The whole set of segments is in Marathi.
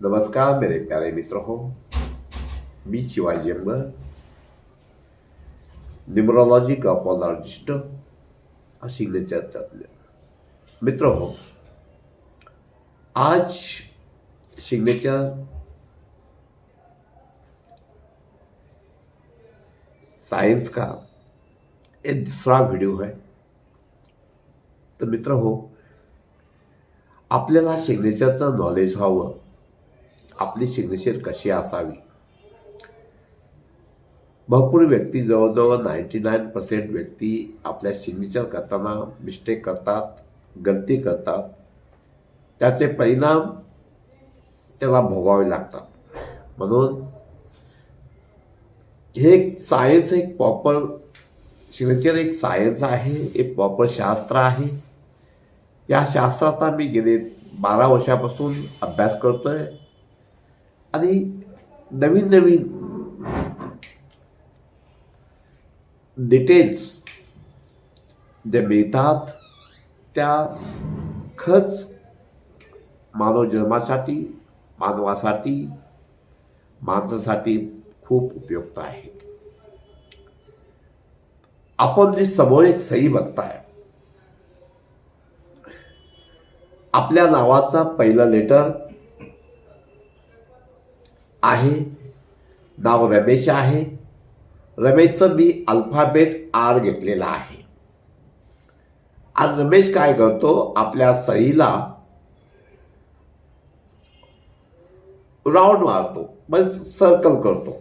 नमस्कार मेरे प्यारे मित्र हो मी शिवाजी अम्बर न्यूमरोलॉजी का पॉलॉजिस्ट हा सिग्नेचर तज्ञ मित्र हो आज सिग्नेचर सायन्स का एक दुसरा व्हिडिओ आहे तर मित्र हो आपल्याला सिग्नेचरचं नॉलेज व्हावं आपली सिग्नेचर कशी असावी? भरपूर व्यक्ती जवळजवळ नाईन्टी नाईन पर्सेंट व्यक्ती आपल्या सिग्नेचर करताना मिस्टेक करतात गलती करतात. त्याचे परिणाम त्याला भोगावे लागतात. म्हणून हे एक सायन्स एक प्रॉपर सिग्नेचर एक सायन्स आहे एक प्रॉपर शास्त्र आहे. या शास्त्राचा मी गेले बारा वर्षापासून अभ्यास करतोय. आणि नवीन नवीन डिटेल्स जे मिळतात त्या खच मानव जन्मासाठी मानवासाठी माणसासाठी खूप उपयुक्त आहेत. आपण जे समोर एक सही बघताय आपल्या नावाचा पहिलं लेटर आहे. नाव रमेश आहे. रमेशचं मी अल्फाबेट आर घेतलेला आहे. आणि रमेश काय करतो? आपल्या सहीला राऊंड मारतो. म्हणजे सर्कल करतो.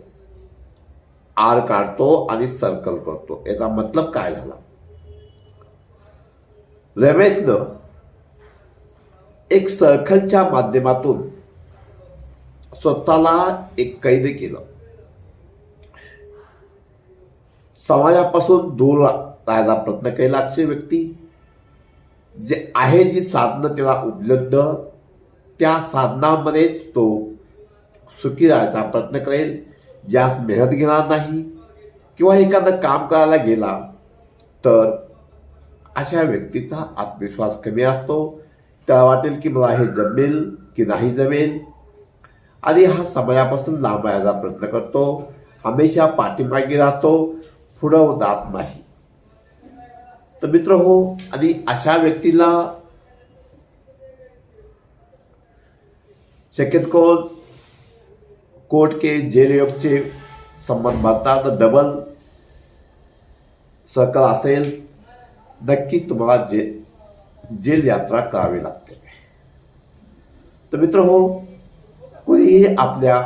आर काढतो आणि सर्कल करतो. याचा मतलब काय झाला? रमेशनं एक सर्कलच्या माध्यमातून स्वतःला एक कैद केलं. समाजापासून दूर राहायचा प्रयत्न केला असे व्यक्ती. जे आहे जी साधनं त्याला उपलब्ध त्या साधनामध्येच तो सुखी राहायचा प्रयत्न करेल. जास्त मेहनत घेणार नाही किंवा एखादं काम करायला गेला तर अशा व्यक्तीचा आत्मविश्वास कमी असतो. त्याला वाटेल की मला हे जमेल की नाही जमेल. आणि हा समयापासून लांब प्रयत्न करतो. हमेशा पाठीमागे राहतो पुढं जात नाही. तर मित्र हो आणि अशा व्यक्तीला शक्यतो कोर्ट के जेल योगचे संबंध भरतात डबल सर्कल असेल नक्की तुम्हाला जे जेल यात्रा करावी लागते. तर मित्र हो कोणीही आपल्या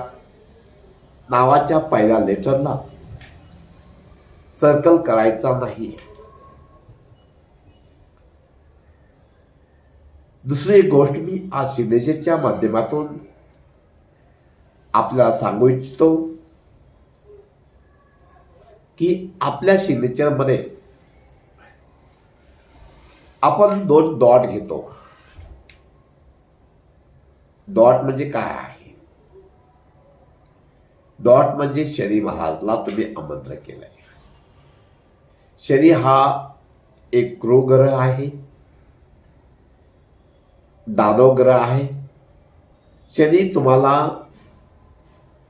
नावाच्या पहिल्या लेटरला सर्कल करायचा नाही. दुसरी गोष्ट मी आज सिग्नेचरच्या माध्यमातून आपल्याला सांगू इच्छितो की आपल्या सिग्नेचरमध्ये आपण दोन डॉट घेतो. डॉट म्हणजे काय? आहे डॉट म्हणजे शनी महाराजला तुम्ही आमंत्रण केलंय. शनी हा एक क्रो ग्रह आहे. दानव ग्रह आहे. शनी तुम्हाला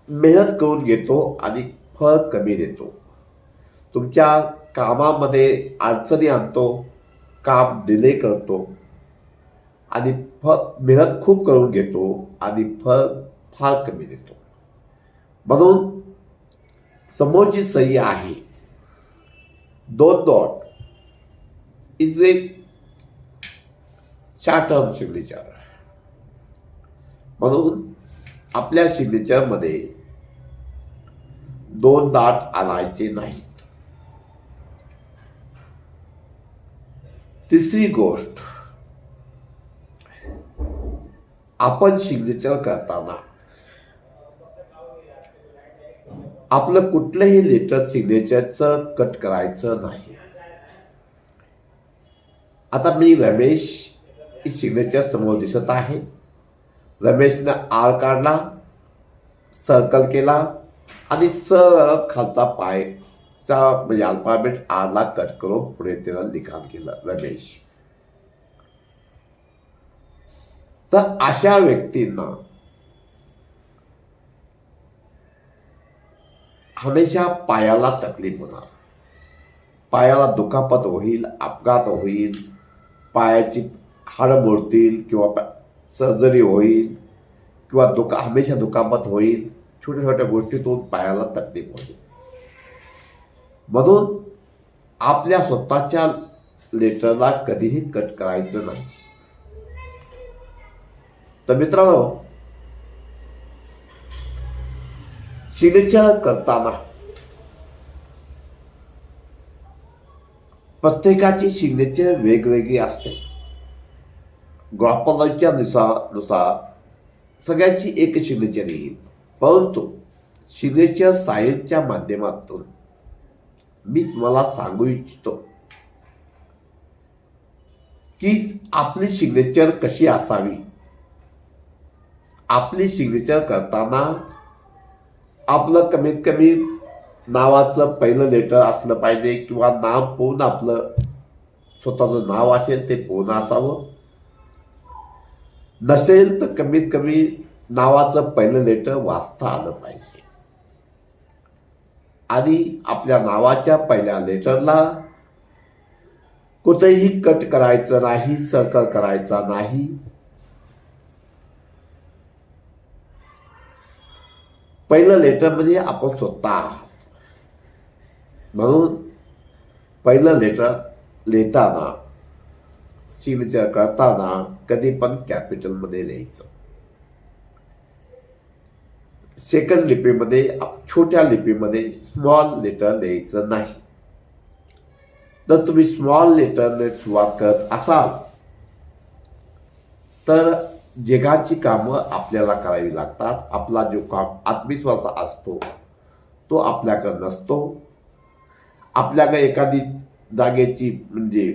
मेहनत करून घेतो आणि फळ कमी देतो. तुमच्या कामामध्ये अडचणी आणतो काम डिले करतो आणि फळ मेहनत खूप करून घेतो आणि फळ फार कमी देतो. म्हणून समोरची सही आहे. दोन डॉट इज ए चार टर्म सिग्नेचर म्हणून आपल्या सिग्नेचरमध्ये दोन दाट आणायचे नाहीत. तिसरी गोष्ट आपण सिग्नेचर करताना आपलं कुठलंही लेटर सिग्नेचरचं कट करायचं नाही. आता मी रमेश ही सिग्नेचर समोर दिसत आहे. रमेशनं आर काढला सर्कल केला आणि सरळ खालता पायचा म्हणजे अल्फाबेट आरला कट करून पुढे त्याला लिखाण केलं रमेश. तर अशा व्यक्तींना हमेशा पायाला तकलीफ होणार. पायाला दुखापत होईल अपघात होईल पायाची हाडं मोडतील किंवा सर्जरी होईल किंवा दुखा हमेशा दुखापत होईल छोट्या छोट्या गोष्टीतून पायाला तकलीफ होईल म्हणून आपल्या स्वतःच्या लेटरला कधीही कट करायचं नाही. तर मित्रांनो सिग्नेचर करताना प्रत्येकाची सिग्नेचर वेगवेगळी असते. ग्रॉपॉलॉजीच्या नुसार नुसार सगळ्यांची एक सिग्नेचर येईल. परंतु सिग्नेचर सायन्सच्या माध्यमातून मी मला सांगू इच्छितो की आपली सिग्नेचर कशी असावी? आपली सिग्नेचर करताना आपलं कमीत कमी नावाचं पहिलं लेटर असलं पाहिजे किंवा नाव पूर्ण आपलं स्वतःचं नाव असेल ते पूर्ण असावं. नसेल तर कमीत कमी नावाचं पहिलं लेटर वाचता आलं पाहिजे. आणि आपल्या नावाच्या पहिल्या लेटरला कुठेही कट करायचं नाही सर्कल करायचा नाही. पहिलं लेटर म्हणजे आपण स्वतः आहात. म्हणून पहिलं लेटर लिहिताना सिग्नेचर करताना कधी पण कॅपिटलमध्ये लिहायचं. सेकंड लिपीमध्ये आप- छोट्या लिपीमध्ये स्मॉल लेटर लिहायचं नाही. जर तुम्ही स्मॉल लेटरने सुरुवात करत असाल तर जगाची कामं आपल्याला करावी लागतात. आपला जो काम आत्मविश्वास असतो तो आपल्याकडं नसतो. आपल्याकडे एखादी जागेची म्हणजे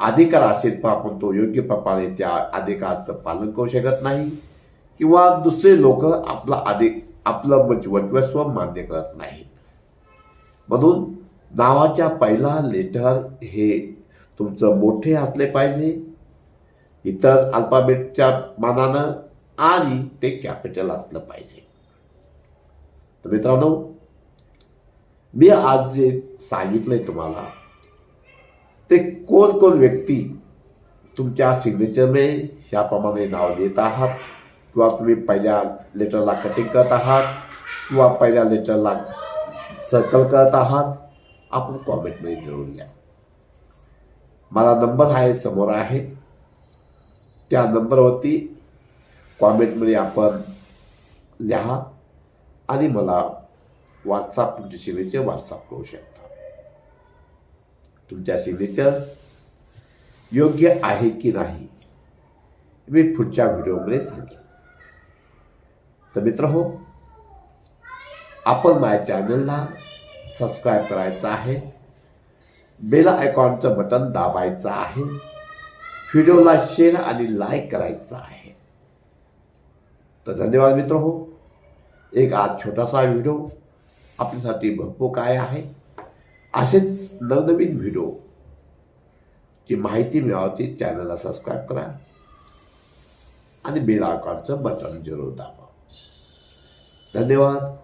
अधिकार असेल पण आपण तो योग्य प्रकारे त्या अधिकाराचं पालन करू शकत नाही. किंवा दुसरे लोक आपला अधिक आपलं म्हणजे वर्चस्व मान्य करत नाहीत. म्हणून नावाच्या पहिला लेटर हे तुमचं मोठे असले पाहिजे. इतर अल्फाबेटच्या मानानं आणि ते कॅपिटल असलं पाहिजे. तर मित्रांनो मी आज जे सांगितलंय तुम्हाला ते कोण कोण व्यक्ती तुमच्या सिग्नेचरने ह्याप्रमाणे नाव लिहित आहात? किंवा तुम्ही पहिल्या लेटरला कटिंग करत आहात? किंवा पहिल्या लेटरला सर्कल करत आहात? आपण कॉमेंटमध्ये जरूर लिहा. मला नंबर आहे समोर आहे. त्या नंबरवरती कॉमेंटमध्ये आपण लिहा आणि मला व्हॉट्सअप तुमचे सिग्नेचर व्हॉट्सअप करू शकता. तुमच्या सिग्नेचर योग्य आहे की नाही मी पुढच्या व्हिडिओमध्ये सांगेन. तर मित्र हो आपण माझ्या चॅनलला सबस्क्राईब करायचं आहे. बेल आयकॉनचं बटन दाबायचं आहे. व्हिडिओला शेअर आणि लाईक करायचं आहे. तर धन्यवाद मित्र. हो एक आज छोटासा व्हिडिओ आपल्यासाठी भरपूर काय आहे? असेच नवनवीन व्हिडिओ ची माहिती मिळावती चॅनलला सबस्क्राईब करा. आणि बेल आयकॉनचं बटन जरूर दाबा. धन्यवाद.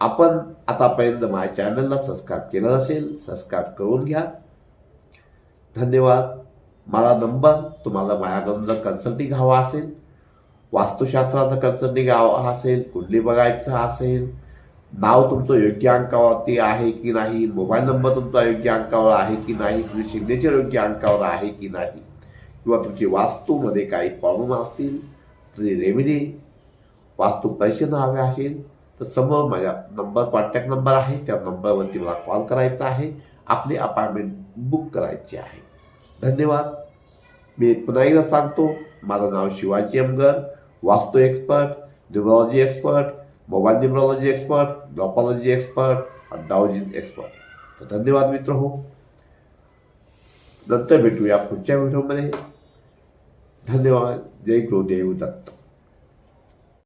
आपण आतापर्यंत माझ्या चॅनलला सबस्क्राईब केलं असेल सबस्क्राईब करून घ्या. धन्यवाद. मला नंबर तुम्हाला माझ्याकडून जर कन्सल्टिंग हवा असेल वास्तुशास्त्राचं कन्सल्टिंग हवा असेल कुंडली बघायचं असेल नाव तुमचं योग्य अंकावरती आहे की नाही मोबाईल नंबर तुमचा योग्य अंकावर आहे की नाही तुमची सिग्नेचर योग्य अंकावर आहे की नाही किंवा तुमची वास्तूमध्ये काही प्रॉब्लेम असतील तरी रेमेडी वास्तू पैसे न हवे असेल तर समोर माझ्या नंबर कॉन्टॅक्ट नंबर आहे त्या नंबरवरती मला कॉल करायचा आहे आपली अपॉइंटमेंट बुक करायची आहे. धन्यवाद. मी पुन्हा एकदा सांगतो माझं नाव Shivaji Amgar vastu expert numerology expert mobile numerology expert नॉपॉलॉजी expert आणि डाउजिंग एक्सपर्ट तर धन्यवाद मित्र हो. नंतर भेटूया पुढच्या व्हिडिओमध्ये धन्यवाद. जय गुरुदेव दत्त.